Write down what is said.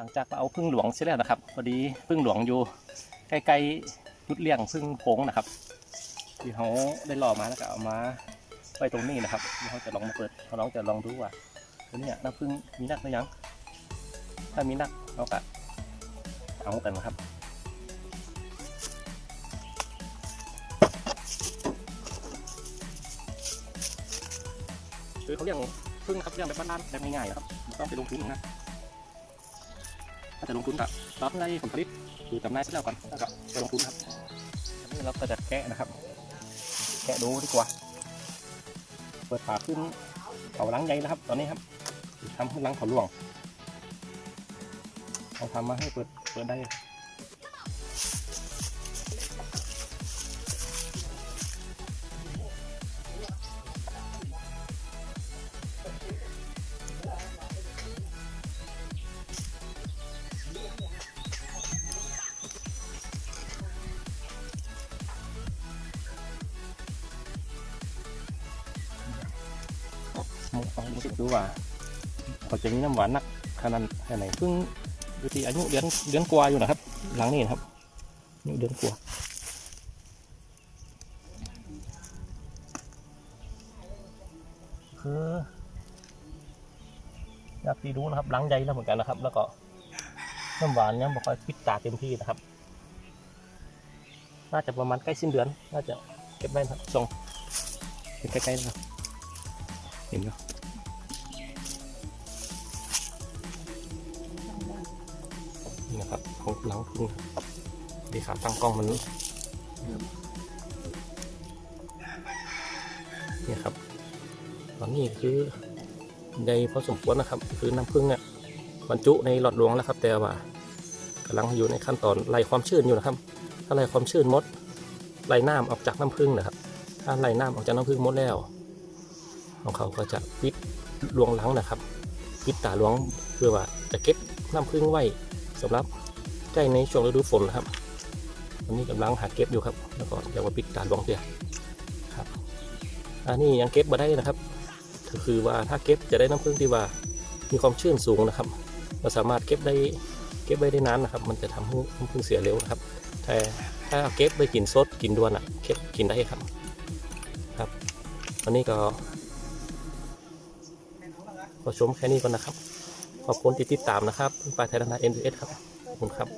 หลังจากเราเอาพึ่งหลวงเสร็จแล้วนะครับพอดีพึ่งหลวงอยู่ใกล้ๆจุดเลี้ยงพึ่งโพงนะครับ ที่เขาได้หล่อมาแล้วก็เอามาไว้ตรงนี้นะครับเขาจะลองมาเปิดเขาลองจะลองดูว่าตัวนี้น้ำพึ่งมีนักหรือยังถ้ามีนักเราก็เอากันนะครับคือเขาเลี้ยงพึ่งครับเลี้ยงแบบบ้านๆแบบง่ายๆนะครับไม่ต้องไปลงทุนนะ จะลงทุนก็รับในผลผลิตคือจำหน่ายเสร็จแล้วก่อนแล้วก็ลงทุนครับอันนี้เราก็จะแกะนะครับ แกะดูดีกว่า เปิดฝาขึ้นเขาล้างใยนะครับ ตอนนี้ครับทำให้ล้างเขาหลวงเราทำมาให้เปิดเปิดได้ มองฟังรู้สึกดูว่าเขาจะมีน้ำหวานนักขนาดแค่ไหนเพิ่งดูทีอายุเดือนเดือนกว่าอยู่นะครับ หลังนี้นะครับอายุเดือนกว่าคืออยากตีดูนะครับหล้างใยแล้วเหมือนกันนะครับ แล้วก็น้ำหวานยังบอกค่อยปิดตาเต็มที่นะครับ น่าจะประมาณใกล้สิ้นเดือน น่าจะเก็บไว้ครับส่งใกล้ๆนะครับเห็นไหม ครับของหลังพึ่งดีขาตั้งกล้องมันนี่ครับ ตอนนี้คือใหญ่พอสมควรนะครับ คือน้ำพึ่งเนี่ยบรรจุในหลอดหลวงแล้วครับ แต่ว่ากำลังอยู่ในขั้นตอนไล่ความชื้นอยู่นะครับ ถ้าไล่ความชื้นหมดไล่น้ำออกจากน้ำพึ่งนะครับ ถ้าไล่น้ำออกจากน้ำพึ่งหมดแล้วของเขาก็จะปิดลวงหลังนะครับปิดตาลวงเพื่อว่าจะเก็บน้ำพึ่งไว้ สำหรับใกล้ในช่วงฤดูฝนนะครับตอนนี้กำลังหาเก็บอยู่ครับ แล้วก็เดี๋ยวมาปิดตาลวงเสียครับอันนี้ยังเก็บมาได้นะครับ ก็คือว่าถ้าเก็บจะได้น้ำพึ่งที่ว่ามีความชื้นสูงนะครับเราสามารถเก็บได้เก็บไว้ได้นานนะครับ มันจะทำให้น้ำพึ่งเสียเร็วนะครับ แต่ถ้าเอาเก็บไปกินสดกินด่วนอะเก็บกินได้ครับครับวันนี้ก็ขอชมแค่นี้ก่อนนะครับ ขอบคุณที่ติดตามนะครับปลายไทยนาเอ็นดีเอสครับขอบคุณครับ